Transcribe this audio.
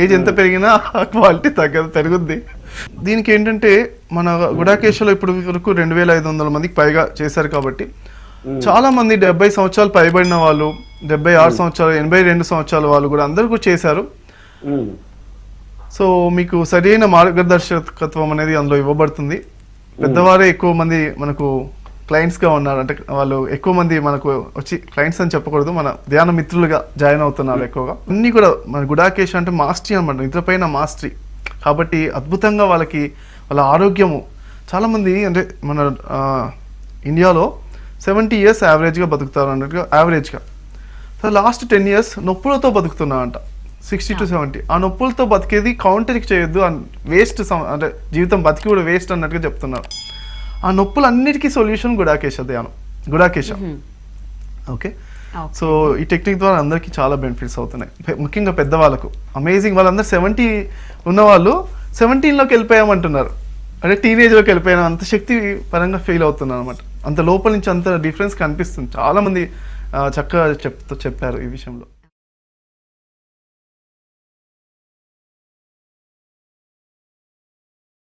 Age ఎంత పెరిగినా quality తగ్గదు పెరుగుద్ది. దీనికి ఏంటంటే మన గుడాకేశ్వలో ఇప్పుడు వరకు రెండు వేల ఐదు వందల మందికి పైగా చేశారు కాబట్టి చాలా మంది డెబ్బై సంవత్సరాలు పైబడిన వాళ్ళు డెబ్బై ఆరు సంవత్సరాలు ఎనభై రెండు సంవత్సరాల వాళ్ళు కూడా అందరూ కూడా చేశారు. సో మీకు సరైన మార్గదర్శకత్వం అనేది అందులో ఇవ్వబడుతుంది. పెద్దవారే ఎక్కువ మంది మనకు క్లయింట్స్గా ఉన్నారు. అంటే వాళ్ళు ఎక్కువ మంది మనకు వచ్చి క్లయింట్స్ అని చెప్పకూడదు. మన ధ్యాన మిత్రులుగా జాయిన్ అవుతున్నారు ఎక్కువగా. అన్ని కూడా మన గుడాకేష్ అంటే మాస్టరీ అనమాట నిద్రపైన మాస్టరీ. కాబట్టి అద్భుతంగా వాళ్ళకి వాళ్ళ ఆరోగ్యము. చాలా మంది అంటే మన ఇండియాలో సెవెంటీ ఇయర్స్ యావరేజ్గా బతుకుతారు అన్నట్టుగా యావరేజ్గా సో లాస్ట్ టెన్ ఇయర్స్ నొప్పులతో బతుకుతున్నా అంట. సిక్స్టీ టు సెవెంటీ ఆ నొప్పులతో బతికేది కౌంటర్ చేయొద్దు. వేస్ట్ అంటే జీవితం బతికి కూడా వేస్ట్ అన్నట్టుగా చెప్తున్నారు. ఆ నొప్పులన్నిటికీ సొల్యూషన్ గుడాకేశ ధ్యానం గుడాకేశ. ఓకే. సో ఈ టెక్నిక్ ద్వారా అందరికీ చాలా బెనిఫిట్స్ అవుతున్నాయి. ముఖ్యంగా పెద్దవాళ్ళకు. అమేజింగ్ వాళ్ళందరూ సెవెంటీ ఉన్నవాళ్ళు సెవెంటీన్లోకి వెళ్ళిపోయామంటున్నారు. అంటే టీనేజ్లోకి వెళ్ళిపోయిన. అంత శక్తి పరంగా ఫీల్ అవుతున్నారు అనమాట అంత లోపల నుంచి అంత డిఫరెన్స్ కనిపిస్తుంది. చాలా మంది ఆ, చక్కగా చెప్తూ చెప్పారు ఈ విషయంలో.